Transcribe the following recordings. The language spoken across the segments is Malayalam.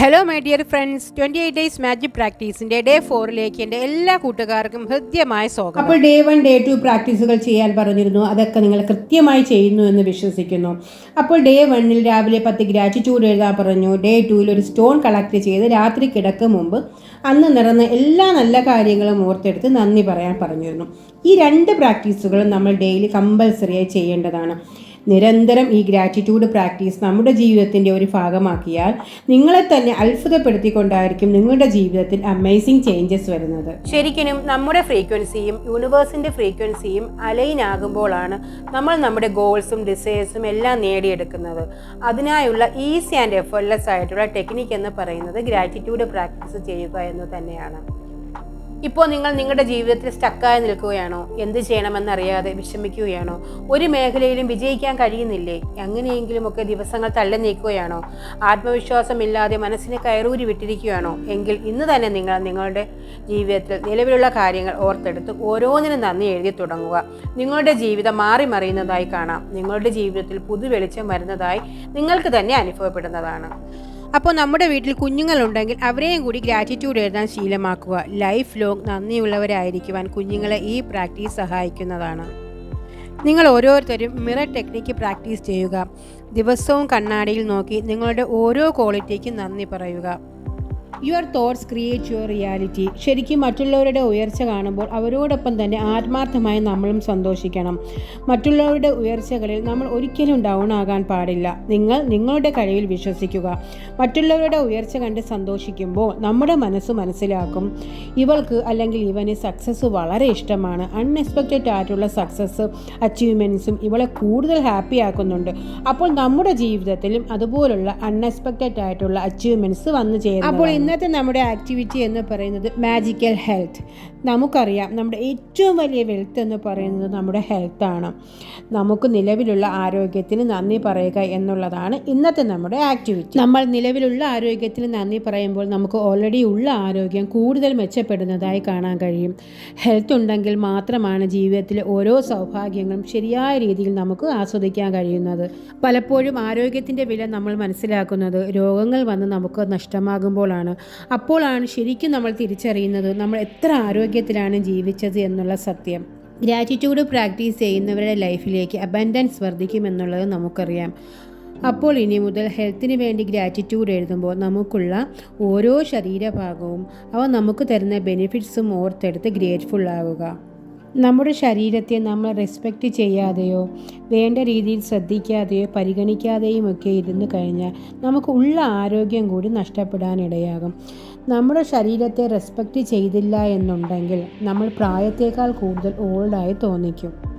Hello my dear friends twenty eight days magic പ്രാക്ടീസിന്റെ day ഫോറിലേക്ക് എന്റെ എല്ലാ കൂട്ടുകാർക്കും ഹൃദ്യമായ സ്വാഗതം. അപ്പോൾ ഡേ വൺ ഡേ ടു പ്രാക്ടീസുകൾ ചെയ്യാൻ പറഞ്ഞിരുന്നു. അതൊക്കെ നിങ്ങൾ കൃത്യമായി ചെയ്യുന്നു എന്ന് വിശ്വസിക്കുന്നു. അപ്പോൾ ഡേ വണ്ണിൽ രാവിലെ പത്ത് ഗ്രാറ്റിറ്റ്യൂഡ് എഴുതാൻ പറഞ്ഞു. ഡേ ടുവിൽ ഒരു സ്റ്റോൺ കളക്ട് ചെയ്ത് രാത്രി കിടക്കും മുമ്പ് അന്ന് നടന്ന എല്ലാ നല്ല കാര്യങ്ങളും ഓർത്തെടുത്ത് നന്ദി പറയാൻ പറഞ്ഞിരുന്നു. ഈ രണ്ട് പ്രാക്ടീസുകളും നമ്മൾ ഡെയിലി കമ്പൽസറിയായി ചെയ്യേണ്ടതാണ്. നിരന്തരം ഈ ഗ്രാറ്റിറ്റ്യൂഡ് പ്രാക്ടീസ് നമ്മുടെ ജീവിതത്തിന്റെ ഒരു ഭാഗമാക്കിയാൽ നിങ്ങളെ തന്നെ അത്ഭുതപ്പെടുത്തിക്കൊണ്ടായിരിക്കും നിങ്ങളുടെ ജീവിതത്തിൽ അമേസിങ് ചേഞ്ചസ് വരുന്നത്. ശരിക്കും നമ്മുടെ ഫ്രീക്വൻസിയും യൂണിവേഴ്സിന്റെ ഫ്രീക്വൻസിയും അലൈൻ ആകുമ്പോഴാണ് നമ്മൾ നമ്മുടെ ഗോൾസും ഡിസയേഴ്സും എല്ലാം നേടിയെടുക്കുന്നത്. അതിനായുള്ള ഈസി ആൻഡ് എഫർലെസ് ആയിട്ടുള്ള ടെക്നിക്ക് എന്ന് പറയുന്നത് ഗ്രാറ്റിറ്റ്യൂഡ് പ്രാക്ടീസ് ചെയ്യുക എന്ന് തന്നെയാണ്. ഇപ്പോൾ നിങ്ങൾ നിങ്ങളുടെ ജീവിതത്തിൽ സ്റ്റക്കായി നിൽക്കുകയാണോ? എന്ത് ചെയ്യണമെന്നറിയാതെ വിഷമിക്കുകയാണോ? ഒരു മേഖലയിലും വിജയിക്കാൻ കഴിയുന്നില്ലേ? എങ്ങനെയെങ്കിലുമൊക്കെ ദിവസങ്ങൾ തള്ളി നീക്കുകയാണോ? ആത്മവിശ്വാസമില്ലാതെ മനസ്സിനെ കയറൂരി വിട്ടിരിക്കുകയാണോ? എങ്കിൽ ഇന്ന് തന്നെ നിങ്ങൾ നിങ്ങളുടെ ജീവിതത്തിൽ നിലവിലുള്ള കാര്യങ്ങൾ ഓർത്തെടുത്ത് ഓരോന്നിനും നന്ദി എഴുതി തുടങ്ങുക. നിങ്ങളുടെ ജീവിതം മാറി മറിയുന്നതായി കാണാം. നിങ്ങളുടെ ജീവിതത്തിൽ പുതുവെളിച്ചം വരുന്നതായി നിങ്ങൾക്ക് തന്നെ അനുഭവപ്പെടുന്നതാണ്. അപ്പോൾ നമ്മുടെ വീട്ടിൽ കുഞ്ഞുങ്ങളുണ്ടെങ്കിൽ അവരെയും കൂടി ഗ്രാറ്റിറ്റ്യൂഡ് എഴുതാൻ ശീലമാക്കുക. ലൈഫ് ലോങ് നന്ദിയുള്ളവരായിരിക്കുവാൻ കുഞ്ഞുങ്ങളെ ഈ പ്രാക്ടീസ് സഹായിക്കുന്നതാണ്. നിങ്ങൾ ഓരോരുത്തരും മിറർ ടെക്നിക്ക് പ്രാക്ടീസ് ചെയ്യുക. ദിവസവും കണ്ണാടിയിൽ നോക്കി നിങ്ങളുടെ ഓരോ ക്വാളിറ്റിക്കും നന്ദി പറയുക. Your thoughts create your reality ശരിക്കും മറ്റുള്ളവരുടെ ഉയർച്ച കാണുമ്പോൾ അവരോടൊപ്പം തന്നെ ആത്മാർത്ഥമായി നമ്മളും സന്തോഷിക്കണം. മറ്റുള്ളവരുടെ ഉയർച്ചകളിൽ നമ്മൾ ഒരിക്കലും ഡൗൺ ആകാൻ പാടില്ല. നിങ്ങൾ നിങ്ങളുടെ കഴിവിൽ വിശ്വസിക്കുക. മറ്റുള്ളവരുടെ ഉയർച്ച കണ്ട് സന്തോഷിക്കുമ്പോൾ നമ്മുടെ മനസ്സ് മനസ്സിലാക്കും. ഇവൾക്ക് അല്ലെങ്കിൽ ഇവന് സക്സസ് വളരെ ഇഷ്ടമാണ്. അൺഎക്സ്പെക്റ്റഡ് ആയിട്ടുള്ള സക്സസ് അച്ചീവ്മെന്റ്സും ഇവളെ കൂടുതൽ ഹാപ്പി ആക്കുന്നുണ്ട്. അപ്പോൾ നമ്മുടെ ജീവിതത്തിലും അതുപോലുള്ള അൺഎക്സ്പെക്റ്റഡ് ആയിട്ടുള്ള അച്ചീവ്മെന്റ്സ് വന്നു ചേരും അപ്പോൾ ഇന്നത്തെ നമ്മുടെ ആക്ടിവിറ്റി എന്ന് പറയുന്നത് മാജിക്കൽ ഹെൽത്ത് നമുക്കറിയാം നമ്മുടെ ഏറ്റവും വലിയ വെൽത്ത് എന്ന് പറയുന്നത് നമ്മുടെ ഹെൽത്താണ് നമുക്ക് നിലവിലുള്ള ആരോഗ്യത്തിന് നന്ദി പറയുക എന്നുള്ളതാണ് ഇന്നത്തെ നമ്മുടെ ആക്ടിവിറ്റി നമ്മൾ നിലവിലുള്ള ആരോഗ്യത്തിന് നന്ദി പറയുമ്പോൾ നമുക്ക് ഓൾറെഡി ഉള്ള ആരോഗ്യം കൂടുതൽ മെച്ചപ്പെടുന്നതായി കാണാൻ കഴിയും. ഹെൽത്ത് ഉണ്ടെങ്കിൽ മാത്രമാണ് ജീവിതത്തിലെ ഓരോ സൗഭാഗ്യങ്ങളും ശരിയായ രീതിയിൽ നമുക്ക് ആസ്വദിക്കാൻ കഴിയുന്നത്. പലപ്പോഴും ആരോഗ്യത്തിന്റെ വില നമ്മൾ മനസ്സിലാക്കുന്നത് രോഗങ്ങൾ വന്ന് നമുക്ക് നഷ്ടമാകുമ്പോഴാണ്. അപ്പോഴാണ് ശരിക്കും നമ്മൾ തിരിച്ചറിയുന്നത് നമ്മൾ എത്ര ആരോഗ്യത്തിലാണ് ജീവിച്ചത് എന്നുള്ള സത്യം. ഗ്രാറ്റിറ്റ്യൂഡ് പ്രാക്ടീസ് ചെയ്യുന്നവരുടെ ലൈഫിലേക്ക് അബൻഡൻസ് വർദ്ധിക്കുമെന്നുള്ളത് നമുക്കറിയാം. അപ്പോൾ ഇനി മുതൽ ഹെൽത്തിന് വേണ്ടി ഗ്രാറ്റിറ്റ്യൂഡ് എഴുതുമ്പോൾ നമുക്കുള്ള ഓരോ ശരീരഭാഗവും അവ നമുക്ക് തരുന്ന ബെനിഫിറ്റ്സും ഓർത്തെടുത്ത് ഗ്രേറ്റ്ഫുൾ ആവുക. നമ്മുടെ ശരീരത്തെ നമ്മൾ റെസ്പെക്റ്റ് ചെയ്യാതെയോ വേണ്ട രീതിയിൽ ശ്രദ്ധിക്കാതെയോ പരിഗണിക്കാതെയും ഒക്കെ ഇരുന്ന് കഴിഞ്ഞാൽ നമുക്ക് ഉള്ള ആരോഗ്യം കൂടി നഷ്ടപ്പെടാനിടയാകും നമ്മുടെ ശരീരത്തെ റെസ്പെക്റ്റ് ചെയ്തില്ല എന്നുണ്ടെങ്കിൽ നമ്മൾ പ്രായത്തേക്കാൾ കൂടുതൽ ഓൾഡായി തോന്നിക്കും.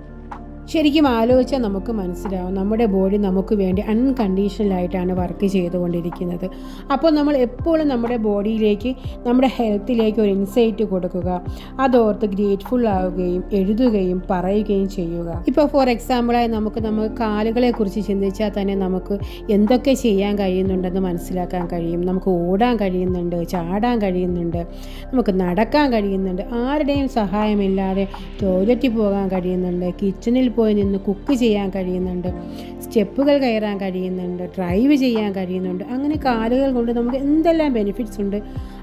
ശരിക്കും ആലോചിച്ചാൽ നമുക്ക് മനസ്സിലാവും. നമ്മുടെ ബോഡി നമുക്ക് വേണ്ടി അൺകണ്ടീഷണലായിട്ടാണ് വർക്ക് ചെയ്തുകൊണ്ടിരിക്കുന്നത്. അപ്പോൾ നമ്മൾ എപ്പോഴും നമ്മുടെ ബോഡിയിലേക്ക് നമ്മുടെ ഹെൽത്തിലേക്ക് ഒരു ഇൻസൈറ്റ് കൊടുക്കുക. അതോർത്ത് ഗ്രേറ്റ്ഫുൾ ആവുകയും എഴുതുകയും പറയുകയും ചെയ്യുക. ഇപ്പോൾ ഫോർ എക്സാമ്പിളായി നമുക്ക് നമുക്ക് കാലുകളെ കുറിച്ച് ചിന്തിച്ചാൽ തന്നെ നമുക്ക് എന്തൊക്കെ ചെയ്യാൻ കഴിയുന്നുണ്ടെന്ന് മനസ്സിലാക്കാൻ കഴിയും. നമുക്ക് ഓടാൻ കഴിയുന്നുണ്ട് ചാടാൻ കഴിയുന്നുണ്ട് നമുക്ക് നടക്കാൻ കഴിയുന്നുണ്ട് ആരുടെയും സഹായമില്ലാതെ ടോയ്ലറ്റിൽ പോകാൻ കഴിയുന്നുണ്ട് കിച്ചണിൽ പോയി നിന്ന് കുക്ക് ചെയ്യാൻ കഴിയുന്നുണ്ട്. സ്റ്റെപ്പുകൾ കയറാൻ കഴിയുന്നുണ്ട്. ഡ്രൈവ് ചെയ്യാൻ കഴിയുന്നുണ്ട്. അങ്ങനെ കാലുകൾ കൊണ്ട് നമുക്ക് എന്തെല്ലാം ബെനിഫിറ്റ്സ് ഉണ്ട്?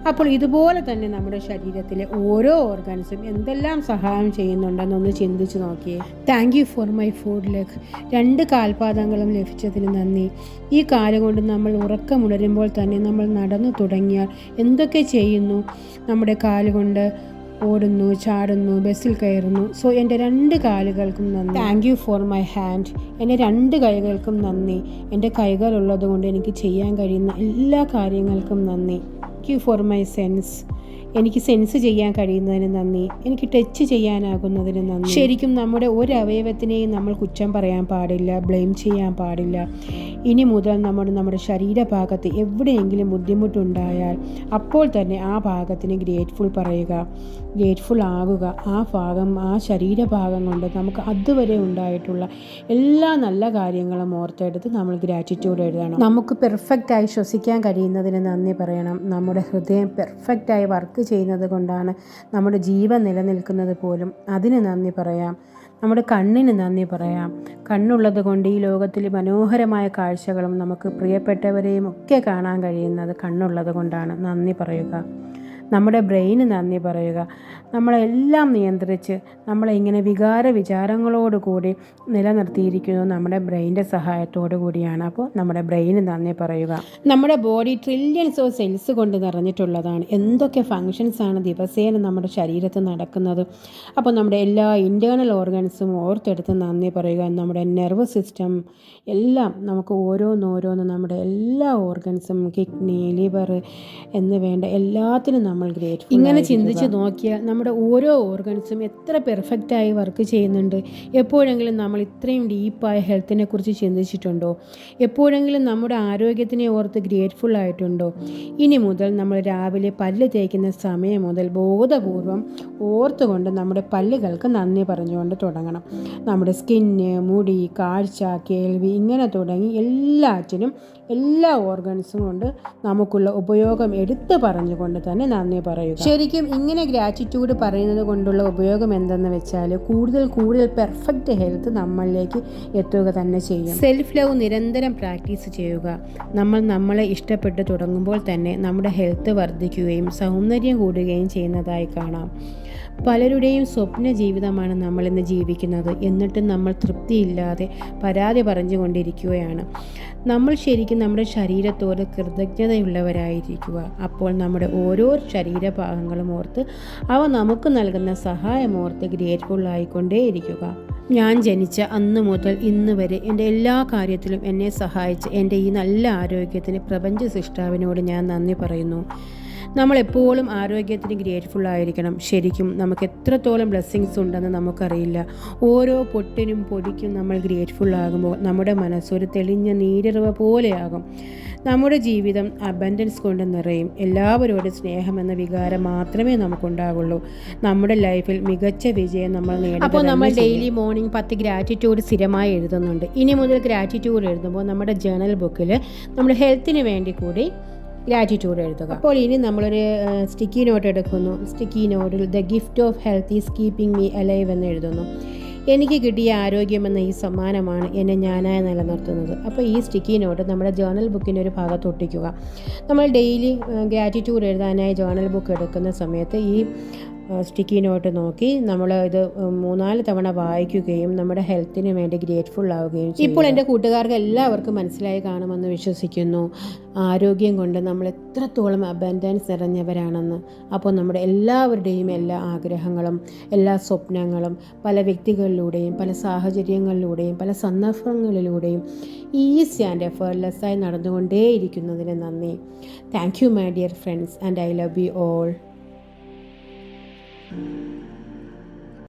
അപ്പോൾ ഇതുപോലെ തന്നെ നമ്മുടെ ശരീരത്തിലെ ഓരോ ഓർഗൻസും എന്തെല്ലാം സഹായം ചെയ്യുന്നുണ്ടെന്നൊന്ന് ചിന്തിച്ച് നോക്കിയേ. Thank you for my foot leg രണ്ട് കാൽപാദങ്ങളും ലഭിച്ചതിന് നന്ദി. ഈ കാലുകൊണ്ട് നമ്മൾ ഉറക്കമുണരുമ്പോൾ തന്നെ നമ്മൾ നടന്നു തുടങ്ങിയാൽ എന്തൊക്കെ ചെയ്യുന്നു? നമ്മുടെ കാലുകൊണ്ട് ഓടുന്നു ചാടുന്നു ബസ്സിൽ കയറുന്നു. സോ എന്റെ രണ്ട് കാലുകൾക്കും നന്ദി. Thank you for my hand എന്റെ രണ്ട് കൈകൾക്കും നന്ദി. എന്റെ കൈകൾ ഉള്ളതുകൊണ്ട് എനിക്ക് ചെയ്യാൻ കഴിയുന്ന എല്ലാ കാര്യങ്ങൾക്കും നന്ദി. Thank you for my sense എനിക്ക് സെൻസ് ചെയ്യാൻ കഴിയുന്നതിന് നന്ദി. എനിക്ക് ടച്ച് ചെയ്യാനാകുന്നതിന് നന്ദി. ശരിക്കും നമ്മുടെ ഒരു അവയവത്തിനെയും നമ്മൾ കുറ്റം പറയാൻ പാടില്ല ബ്ലെയിം ചെയ്യാൻ പാടില്ല. ഇനി മുതൽ നമ്മൾ നമ്മുടെ ശരീരഭാഗത്ത് എവിടെയെങ്കിലും ബുദ്ധിമുട്ടുണ്ടായാൽ അപ്പോൾ തന്നെ ആ ഭാഗത്തിന് ഗ്രേറ്റ്ഫുൾ പറയുക. ഗ്രേറ്റ്ഫുൾ ആകുക. ആ ഭാഗം ആ ശരീരഭാഗം കൊണ്ട് നമുക്ക് അതുവരെ ഉണ്ടായിട്ടുള്ള എല്ലാ നല്ല കാര്യങ്ങളും ഓർത്തെടുത്ത് നമ്മൾ ഗ്രാറ്റിറ്റ്യൂഡ് എഴുതണം. നമുക്ക് പെർഫെക്റ്റായി ശ്വസിക്കാൻ കഴിയുന്നതിന് നന്ദി പറയണം. നമ്മുടെ ഹൃദയം പെർഫെക്റ്റായി വർക്ക് ചെയ്യുന്നത് കൊണ്ടാണ് നമ്മുടെ ജീവൻ നിലനിൽക്കുന്നത് പോലും. അതിന് നന്ദി പറയാം. നമ്മുടെ കണ്ണിന് നന്ദി പറയാം. കണ്ണുള്ളത് കൊണ്ട് ഈ ലോകത്തിൽ മനോഹരമായ കാഴ്ചകളും നമുക്ക് പ്രിയപ്പെട്ടവരെയും ഒക്കെ കാണാൻ കഴിയുന്നത് കണ്ണുള്ളത് കൊണ്ടാണ്. നന്ദി പറയുക. നമ്മുടെ ബ്രെയിന് നന്ദി പറയുക. നമ്മളെല്ലാം നിയന്ത്രിച്ച് നമ്മളെ ഇങ്ങനെ വികാര വിചാരങ്ങളോടുകൂടി നിലനിർത്തിയിരിക്കുന്നത് നമ്മുടെ ബ്രെയിന്റെ സഹായത്തോടു കൂടിയാണ്. അപ്പോൾ നമ്മുടെ ബ്രെയിന് നന്ദി പറയുക. നമ്മുടെ ബോഡി ട്രില്യൺസ് ഓഫ് സെൽസ് കൊണ്ട് നിറഞ്ഞിട്ടുള്ളതാണ്. എന്തൊക്കെ ഫങ്ഷൻസ് ആണ് ദിവസേന നമ്മുടെ ശരീരത്തിൽ നടക്കുന്നത്. അപ്പോൾ നമ്മുടെ എല്ലാ ഇന്റേർണൽ ഓർഗൻസും ഓർത്തെടുത്ത് നന്ദി പറയുക. നമ്മുടെ നെർവ് സിസ്റ്റം എല്ലാം നമുക്ക് ഓരോന്നോരോന്ന് നമ്മുടെ എല്ലാ ഓർഗൻസും കിഡ്നി ലിവർ എന്ന് വേണ്ട എല്ലാത്തിനും നമ്മൾ ഗ്രേറ്റ് ഇങ്ങനെ ചിന്തിച്ച് നോക്കിയാൽ നമ്മുടെ ഓരോ ഓർഗൻസും എത്ര പെർഫെക്റ്റായി വർക്ക് ചെയ്യുന്നുണ്ട്. എപ്പോഴെങ്കിലും നമ്മൾ ഇത്രയും ഡീപ്പായ ഹെൽത്തിനെ കുറിച്ച് ചിന്തിച്ചിട്ടുണ്ടോ? എപ്പോഴെങ്കിലും നമ്മുടെ ആരോഗ്യത്തിനെ ഓർത്ത് ഗ്രേറ്റ്ഫുൾ ആയിട്ടുണ്ടോ? ഇനി മുതൽ നമ്മൾ രാവിലെ പല്ല് തേക്കുന്ന സമയം മുതൽ ബോധപൂർവം ഓർത്തുകൊണ്ട് നമ്മുടെ പല്ലുകൾക്ക് നന്ദി പറഞ്ഞുകൊണ്ട് തുടങ്ങണം. നമ്മുടെ സ്കിന്ന് മുടി കാഴ്ച കേൾവി ഇങ്ങനെ തുടങ്ങി എല്ലാറ്റിനും എല്ലാ ഓർഗൻസും കൊണ്ട് നമുക്കുള്ള ഉപയോഗം എടുത്തു പറഞ്ഞുകൊണ്ട് തന്നെ നന്ദി പറയുക. ശരിക്കും ഇങ്ങനെ ഗ്രാറ്റിറ്റ്യൂഡ് പറയുന്നത് കൊണ്ടുള്ള ഉപയോഗം എന്തെന്ന് വെച്ചാൽ കൂടുതൽ കൂടുതൽ പെർഫെക്റ്റ് ഹെൽത്ത് നമ്മളിലേക്ക് എത്തുക തന്നെ ചെയ്യും. സെൽഫ് ലവ് നിരന്തരം പ്രാക്ടീസ് ചെയ്യുക. നമ്മൾ നമ്മളെ ഇഷ്ടപ്പെട്ട് തുടങ്ങുമ്പോൾ തന്നെ നമ്മുടെ ഹെൽത്ത് വർദ്ധിക്കുകയും സൗന്ദര്യം കൂടുകയും ചെയ്യുന്നതായി കാണാം. പലരുടെയും സ്വപ്ന ജീവിതമാണ് നമ്മളിന്ന് ജീവിക്കുന്നത്. എന്നിട്ടും നമ്മൾ തൃപ്തിയില്ലാതെ പരാതി പറഞ്ഞുകൊണ്ടിരിക്കുകയാണ്. നമ്മൾ ശരിക്കും നമ്മുടെ ശരീരത്തോട് കൃതജ്ഞതയുള്ളവരായിരിക്കുക. അപ്പോൾ നമ്മുടെ ഓരോ ശരീരഭാഗങ്ങളും ഓർത്ത് അവ നമുക്ക് നൽകുന്ന സഹായമോർത്ത് ഗ്രേറ്റ്ഫുൾ ആയിക്കൊണ്ടേയിരിക്കുക. ഞാൻ ജനിച്ച അന്ന് മുതൽ ഇന്ന് വരെ എന്റെ എല്ലാ കാര്യത്തിലും എന്നെ സഹായിച്ച് എന്റെ ഈ നല്ല ആരോഗ്യത്തിന് പ്രപഞ്ച സൃഷ്ടാവിനോട് ഞാൻ നന്ദി പറയുന്നു. നമ്മൾ എപ്പോഴും ആരോഗ്യത്തിന് ഗ്രേറ്റ്ഫുൾ ആയിരിക്കണം. ശരിക്കും നമുക്ക് എത്രത്തോളം ബ്ലെസ്സിങ്സ് ഉണ്ടെന്ന് നമുക്കറിയില്ല. ഓരോ പൊട്ടിനും പൊടിക്കും നമ്മൾ ഗ്രേറ്റ്ഫുൾ ആകുമ്പോൾ നമ്മുടെ മനസ്സൊരു തെളിഞ്ഞ നീരിറവ പോലെയാകും. നമ്മുടെ ജീവിതം അബൻഡൻസ് കൊണ്ട് നിറയും. എല്ലാവരോടും സ്നേഹമെന്ന വികാരം മാത്രമേ നമുക്കുണ്ടാകുള്ളൂ നമ്മുടെ ലൈഫിൽ മികച്ച വിജയം നമ്മൾ നേടും അപ്പോൾ നമ്മൾ ഡെയിലി മോർണിംഗ് പത്ത് ഗ്രാറ്റിറ്റ്യൂഡ് സ്ഥിരമായി എഴുതുന്നുണ്ട്. ഇനി മുതൽ ഗ്രാറ്റിറ്റ്യൂഡ് എഴുതുമ്പോൾ നമ്മുടെ ജേണൽ ബുക്കിൽ നമ്മുടെ ഹെൽത്തിന് വേണ്ടി കൂടി ഗ്രാറ്റിറ്റ്യൂഡ് എഴുതുക. അപ്പോൾ ഇനി നമ്മളൊരു സ്റ്റിക്കി നോട്ട് എടുക്കുന്നു. സ്റ്റിക്കി നോട്ടിൽ the gift of health is keeping me alive എന്ന് എഴുതുന്നു. എനിക്ക് കിട്ടിയ ആരോഗ്യമെന്ന ഈ സമ്മാനമാണ് എന്നെ ഞാനായി നിലനിർത്തുന്നത്. അപ്പോൾ ഈ സ്റ്റിക്കി നോട്ട് നമ്മുടെ ജേർണൽ ബുക്കിന്റെ ഒരു ഭാഗത്ത് ഒട്ടിക്കുക. നമ്മൾ ഡെയിലി ഗ്രാറ്റിറ്റ്യൂഡ് എഴുതാനായി ജേർണൽ ബുക്ക് എടുക്കുന്ന സമയത്ത് ഈ സ്റ്റിക്കി നോട്ട് നോക്കി നമ്മൾ ഇത് മൂന്നാൽ തവണ വായിക്കുകയും നമ്മുടെ ഹെൽത്തിന് വേണ്ടി ഗ്രേറ്റ്ഫുൾ ആവുകയും ഇപ്പോൾ എന്റെ കൂട്ടുകാർക്ക് എല്ലാവർക്കും മനസ്സിലായി കാണുമെന്ന് വിശ്വസിക്കുന്നു. ആരോഗ്യം കൊണ്ട് നമ്മൾ എത്രത്തോളം അബൻഡൻസ് നിറഞ്ഞവരാണെന്ന്. അപ്പോൾ നമ്മുടെ എല്ലാവരുടെയും എല്ലാ ആഗ്രഹങ്ങളും എല്ലാ സ്വപ്നങ്ങളും പല വ്യക്തികളിലൂടെയും പല സാഹചര്യങ്ങളിലൂടെയും പല സന്ദർഭങ്ങളിലൂടെയും ഈസി ആൻഡ് എഫേർട്ട്ലെസ്സായി നടന്നുകൊണ്ടേയിരിക്കുന്നതിന് നന്ദി. Thank you my dear friends and I love you all Thank you.